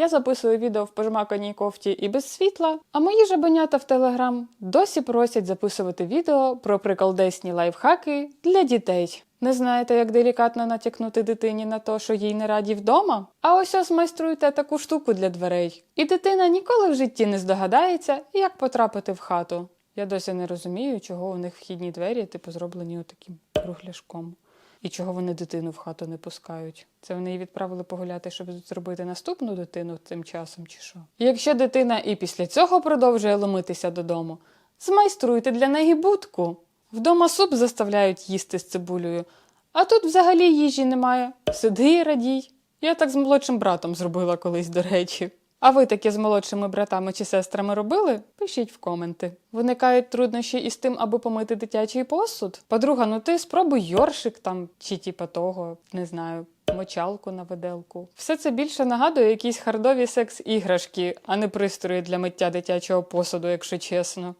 Я записую відео в пожмаканій кофті і без світла, а мої жабенята в Телеграм досі просять записувати відео про приколдесні лайфхаки для дітей. Не знаєте, як делікатно натякнути дитині на те, що їй не раді вдома? А ось ось майструйте таку штуку для дверей. І дитина ніколи в житті не здогадається, як потрапити в хату. Я досі не розумію, чого у них вхідні двері, типу, зроблені отаким кругляшком. І чого вони дитину в хату не пускають? Це вони її відправили погуляти, щоб зробити наступну дитину тим часом, чи що? Якщо дитина і після цього продовжує ломитися додому, змайструйте для неї будку. Вдома суп заставляють їсти з цибулею, а тут взагалі їжі немає. Сиди радій. Я так з молодшим братом зробила колись, до речі. А ви таке з молодшими братами чи сестрами робили? Пишіть в коменти. Виникають труднощі із тим, аби помити дитячий посуд? Подруга, ну ти спробуй йоршик там чи типа того, не знаю, мочалку на виделку. Все це більше нагадує якісь хардові секс-іграшки, а не пристрої для миття дитячого посуду, якщо чесно.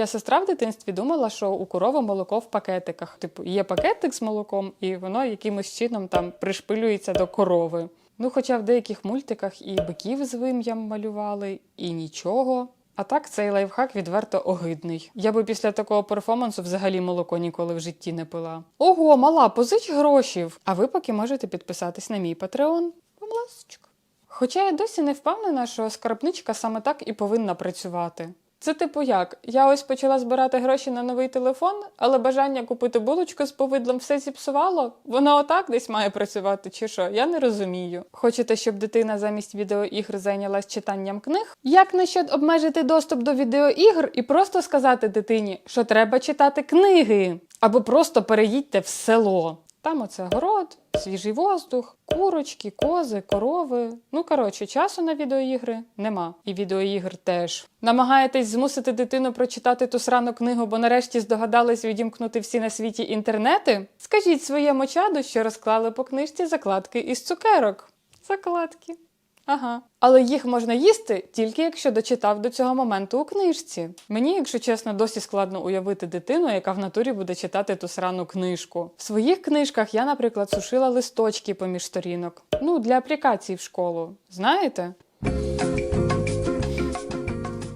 Моя сестра в дитинстві думала, що у корови молоко в пакетиках. Типу, є пакетик з молоком, і воно якимось чином там пришпилюється до корови. Ну, хоча в деяких мультиках і биків з вим'ям малювали, і нічого. А так цей лайфхак відверто огидний. Я би після такого перформансу взагалі молоко ніколи в житті не пила. Ого, мала, позич грошів! А ви поки можете підписатись на мій патреон. Будь ласочка. Хоча я досі не впевнена, що скарбничка саме так і повинна працювати. Це типу як? Я ось почала збирати гроші на новий телефон, але бажання купити булочку з повидлом все зіпсувало. Воно отак десь має працювати, чи що? Я не розумію. Хочете, щоб дитина замість відеоігр зайнялась читанням книг? Як насчет обмежити доступ до відеоігр і просто сказати дитині, що треба читати книги? Або просто переїдьте в село. Там оце город, свіжий воздух, курочки, кози, корови. Ну коротше, часу на відеоігри нема. І відеоігр теж. Намагаєтесь змусити дитину прочитати ту срану книгу, бо нарешті здогадались відімкнути всі на світі інтернети? Скажіть своєму чаду, що розклали по книжці закладки із цукерок. Закладки. Ага. Але їх можна їсти тільки якщо дочитав до цього моменту у книжці. Мені, якщо чесно, досі складно уявити дитину, яка в натурі буде читати ту срану книжку. В своїх книжках я, наприклад, сушила листочки поміж сторінок. Ну, для аплікацій в школу. Знаєте?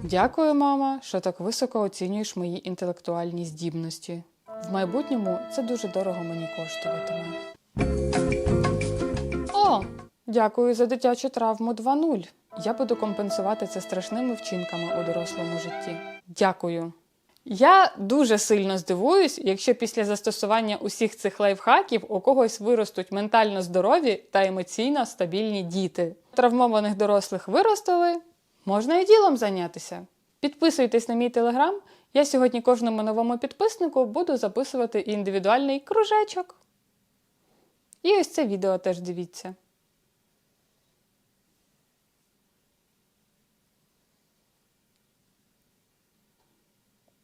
Дякую, мама, що так високо оцінюєш мої інтелектуальні здібності. В майбутньому це дуже дорого мені коштуватиме. Дякую за дитячу травму 2.0. Я буду компенсувати це страшними вчинками у дорослому житті. Дякую. Я дуже сильно здивуюсь, якщо після застосування усіх цих лайфхаків у когось виростуть ментально здорові та емоційно стабільні діти. Травмованих дорослих виростили, можна і ділом зайнятися. Підписуйтесь на мій телеграм. Я сьогодні кожному новому підписнику буду записувати індивідуальний кружечок. І ось це відео теж дивіться.